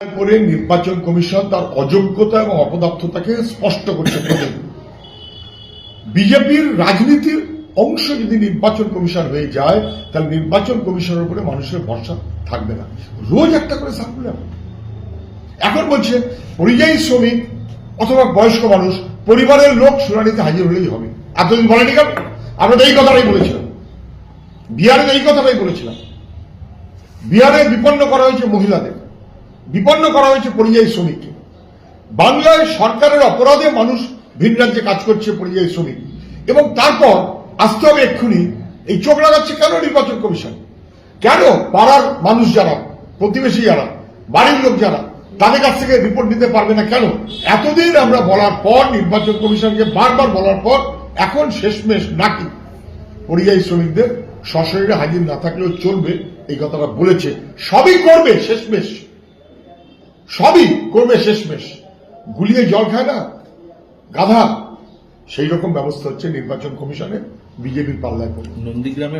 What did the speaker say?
করে নির্বাচন কমিশন তার অযোগ্যতা এবং অপদার্থতাকে স্পষ্ট করছে বিজেপির রাজনীতির অংশ যদি নির্বাচন কমিশন হয়ে যায়, তাহলে নির্বাচন কমিশনের উপরে মানুষের ভরসা থাকবে না। রোজ একটা করে সার্কুলার এখন বলছে, পরিযায়ী শ্রমিক অথবা বয়স্ক মানুষ, পরিবারের লোক শুনানিতে হাজির হলেই হবে। এতদিন বলেনি কেন? আমরা তো এই কথাটাই বলেছিলাম। বিহারে এই কথাটাই বলেছিলাম। বিহারে বিপন্ন করা হয়েছে মহিলাদের। বিপন্ন করা হয়েছে পরিযায়ী শ্রমিককে। বাংলায় সরকারের অপরাধে মানুষ ভিন রাজ্যে কাজ করছে পরিযায়ী শ্রমিক। এবং তারপর আসতে হবে এক্ষুনি, এই চোখ লাগাচ্ছে কেন নির্বাচন কমিশন? কেন পাড়ার মানুষ যারা, প্রতিবেশী যারা, বাড়ির লোক যারা, তাদের কাছ থেকে রিপোর্ট নিতে পারবে না কেন? এতদিন আমরা বলার পর, নির্বাচন কমিশনকে বারবার বলার পর, এখন শেষমেশ নাকি পরিযায়ী শ্রমিকদের সশরীরে হাজির না থাকলেও চলবে, এই কথাটা বলেছে। সবই করবে শেষমেশ। সবই করবে শেষমেশ। গুলিয়ে জল খায় না? গাধা। সেই রকম ব্যবস্থা হচ্ছে নির্বাচন কমিশনে, বিজেপির পাল্লায় পড়ে। নন্দীগ্রামের